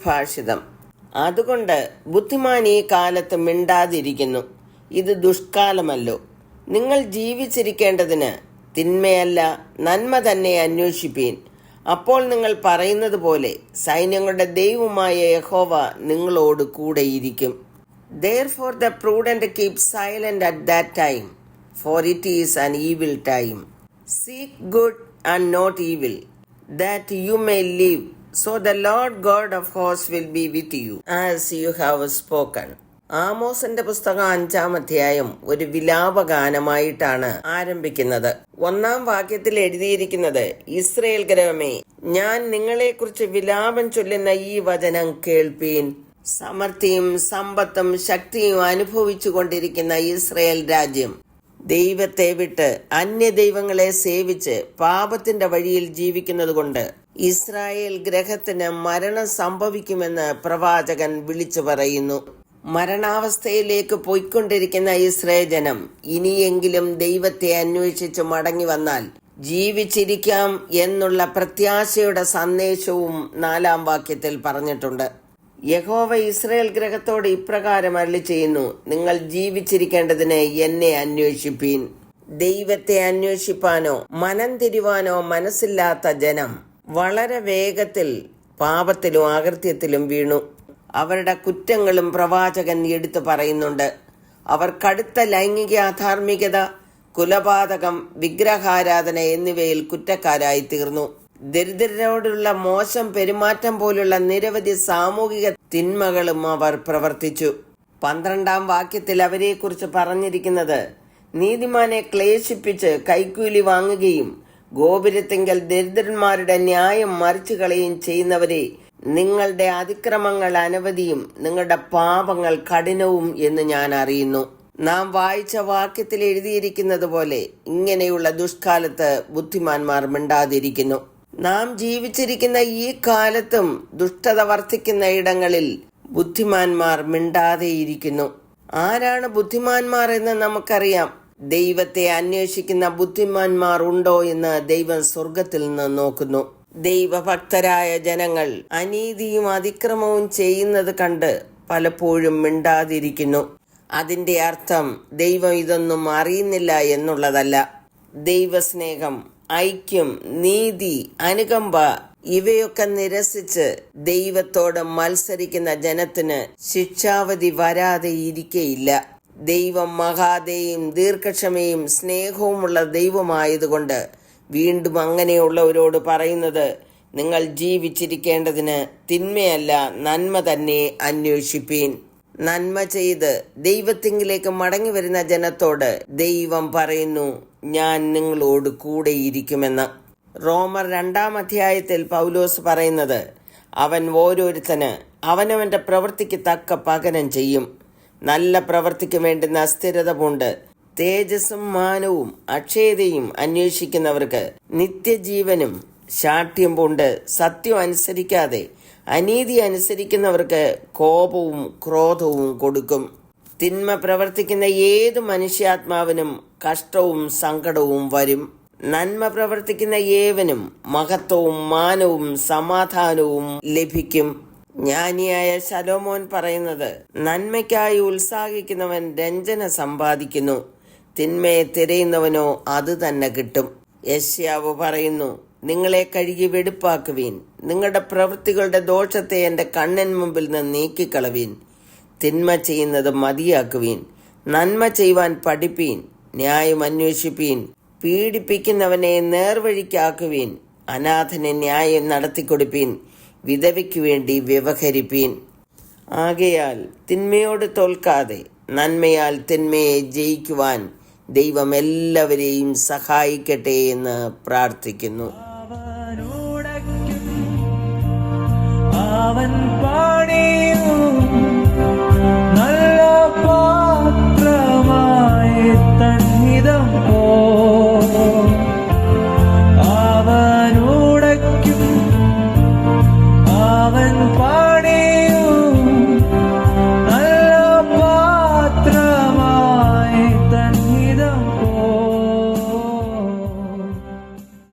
സുഭാഷിതം അതുകൊണ്ട് ബുദ്ധിമാൻ ഈ കാലത്ത് മിണ്ടാതിരിക്കുന്നു. ഇത് ദുഷ്കാലമല്ലോ. നിങ്ങൾ ജീവിച്ചിരിക്കേണ്ടതിന് തിന്മയല്ല നന്മ തന്നെ അന്വേഷിപ്പീൻ. അപ്പോൾ നിങ്ങൾ പറയുന്നത് പോലെ സൈന്യങ്ങളുടെ ദൈവമായ യഹോവ നിങ്ങളോട് കൂടെയിരിക്കും. Therefore the prudent keep silent at that time for it is an evil time Seek good and not evil, that you may live. So the Lord God of hosts will be with you, as you have spoken. ആമോസിന്റെ പുസ്തകം അഞ്ചാം അധ്യായം ഒരു വിലാപഗാനമായിട്ടാണ് ആരംഭിക്കുന്നത് ഒന്നാം വാക്യത്തിൽ എഴുതിയിരിക്കുന്നത് Israel ഗ്രഹമേ ഞാൻ നിങ്ങളെക്കുറിച്ച് വിലാപം ചൊല്ലുന്ന ഈ വചനം കേൾപ്പീൻ സമൃദ്ധിയും സമ്പത്തും ശക്തിയും അനുഭവിച്ചു കൊണ്ടിരിക്കുന്ന ഇസ്രയേൽ രാജ്യം ദൈവത്തെ വിട്ട് അന്യ ദൈവങ്ങളെ സേവിച്ച് പാപത്തിന്റെ വഴിയിൽ ജീവിക്കുന്നത് കൊണ്ട് ഇസ്രായേൽ ഗ്രഹത്തിന് മരണം സംഭവിക്കുമെന്ന് പ്രവാചകൻ വിളിച്ചു പറയുന്നു. മരണാവസ്ഥയിലേക്ക് പോയിക്കൊണ്ടിരിക്കുന്ന ഇസ്രായേൽ ജനം ഇനിയെങ്കിലും ദൈവത്തെ അന്വേഷിച്ച് മടങ്ങി വന്നാൽ ജീവിച്ചിരിക്കാം എന്നുള്ള പ്രത്യാശയുടെ സന്ദേശവും നാലാം വാക്യത്തിൽ പറഞ്ഞിട്ടുണ്ട്. യഹോവ ഇസ്രയേൽ ഗ്രഹത്തോട് ഇപ്രകാരം അരളി ചെയ്യുന്നു നിങ്ങൾ ജീവിച്ചിരിക്കേണ്ടതിന് എന്നെ അന്വേഷിപ്പീൻ. ദൈവത്തെ അന്വേഷിപ്പാനോ മനം തിരിവാനോ മനസ്സില്ലാത്ത ജനം വളരെ വേഗത്തിൽ പാപത്തിലും ആകൃത്യത്തിലും വീണു. അവരുടെ കുറ്റങ്ങളും പ്രവാചകൻ എടുത്തു പറയുന്നുണ്ട്. അവർ കടുത്ത ലൈംഗിക അധാർമികത കുലപാതകം വിഗ്രഹാരാധന എന്നിവയിൽ കുറ്റക്കാരായി തീർന്നു. ദരിദ്രരോടുള്ള മോശം പെരുമാറ്റം പോലുള്ള നിരവധി സാമൂഹിക തിന്മകളും അവർ പ്രവർത്തിച്ചു. പന്ത്രണ്ടാം വാക്യത്തിൽ അവരെക്കുറിച്ച് പറഞ്ഞിരിക്കുന്നത് നീതിമാനെ ക്ലേശിപ്പിച്ച് കൈക്കൂലി വാങ്ങുകയും ഗോപുരത്തിങ്കൽ ദരിദ്രന്മാരുടെ ന്യായം മറിച്ചു കളയും ചെയ്യുന്നവരെ നിങ്ങളുടെ അതിക്രമങ്ങൾ അനവധിയും നിങ്ങളുടെ പാപങ്ങൾ കഠിനവും എന്ന് ഞാൻ അറിയുന്നു. നാം വായിച്ച വാക്യത്തിൽ എഴുതിയിരിക്കുന്നത് പോലെ ഇങ്ങനെയുള്ള ദുഷ്കാലത്ത് ബുദ്ധിമാന്മാർ മിണ്ടാതിരിക്കുന്നു. നാം ജീവിച്ചിരിക്കുന്ന ഈ കാലത്തും ദുഷ്ടത വർദ്ധിക്കുന്ന ഇടങ്ങളിൽ ബുദ്ധിമാന്മാർ മിണ്ടാതെയിരിക്കുന്നു. ആരാണ് ബുദ്ധിമാന്മാർ എന്ന് നമുക്കറിയാം. ദൈവത്തെ അന്വേഷിക്കുന്ന ബുദ്ധിമാന്മാർ ഉണ്ടോ എന്ന് ദൈവം സ്വർഗത്തിൽ നിന്ന് നോക്കുന്നു. ദൈവഭക്തരായ ജനങ്ങൾ അനീതിയും അതിക്രമവും ചെയ്യുന്നത് കണ്ട് പലപ്പോഴും മിണ്ടാതിരിക്കുന്നു. അതിന്റെ അർത്ഥം ദൈവം ഇതൊന്നും അറിയുന്നില്ല എന്നുള്ളതല്ല. ദൈവസ്നേഹം ഐക്യം നീതി അനുകമ്പ ഇവയൊക്കെ നിരസിച്ച് ദൈവത്തോട് മത്സരിക്കുന്ന ജനത്തിന് ശിക്ഷാവധി വരാതെ ഇരിക്കയില്ല. ദൈവം മഹാദയും ദീർഘക്ഷമയും സ്നേഹവുമുള്ള ദൈവമായതുകൊണ്ട് വീണ്ടും അങ്ങനെയുള്ളവരോട് പറയുന്നത് നിങ്ങൾ ജീവിച്ചിരിക്കേണ്ടതിന് തിന്മയല്ല നന്മ തന്നെ അന്വേഷിപ്പീൻ. നന്മ ചെയ്ത് ദൈവത്തിങ്കിലേക്ക് മടങ്ങി വരുന്ന ജനത്തോട് ദൈവം പറയുന്നു ഞാൻ നിങ്ങളോട് കൂടെയിരിക്കുമെന്ന്. റോമർ രണ്ടാം അധ്യായത്തിൽ പൗലോസ് പറയുന്നത് അവൻ ഓരോരുത്തന് അവനവന്റെ പ്രവൃത്തിക്ക് തക്ക പകരം ചെയ്യും. നല്ല പ്രവൃത്തിക്ക് വേണ്ടുന്ന അസ്ഥിരത പൂണ്ട് തേജസ്സും മാനവും അക്ഷയതയും അന്വേഷിക്കുന്നവർക്ക് നിത്യജീവനും ശാഠ്യം പൂണ്ട് സത്യം അനുസരിക്കാതെ അനീതി അനുസരിക്കുന്നവർക്ക് കോപവും ക്രോധവും കൊടുക്കും. തിന്മ പ്രവർത്തിക്കുന്ന ഏത് മനുഷ്യാത്മാവിനും കഷ്ടവും സങ്കടവും വരും. നന്മ പ്രവർത്തിക്കുന്ന ഏവനും മഹത്വവും മാനവും സമാധാനവും ലഭിക്കും. ജ്ഞാനിയായ ശലോമോൻ പറയുന്നത് നന്മയ്ക്കായി ഉത്സാഹിക്കുന്നവൻ രഞ്ജന സമ്പാദിക്കുന്നു. തിന്മയെ തിരയുന്നവനോ അത് തന്നെ കിട്ടും. യശ്യാവ് പറയുന്നു നിങ്ങളെ കഴുകി വെടുപ്പാക്കുവീൻ. നിങ്ങളുടെ പ്രവൃത്തികളുടെ ദോഷത്തെ എന്റെ കണ്ണൻ മുമ്പിൽ നിന്ന് നീക്കിക്കളവീൻ. തിന്മ ചെയ്യുന്നത് മതിയാക്കുവീൻ. നന്മ ചെയ്യുവാൻ പഠിപ്പീൻ. ന്യായം അന്വേഷിപ്പീൻ. പീഡിപ്പിക്കുന്നവനെ നേർവഴിക്കാക്കുവീൻ. അനാഥനെ ന്യായം നടത്തിക്കൊടുപ്പീൻ. വിധവയ്ക്കു വേണ്ടി വ്യവഹരിപ്പീൻ. ആകയാൽ തിന്മയോട് തോൽക്കാതെ നന്മയാൽ തിന്മയെ ജയിക്കുവാൻ ദൈവം എല്ലാവരെയും സഹായിക്കട്ടെ എന്ന് പ്രാർത്ഥിക്കുന്നു. അവൻ പണിയും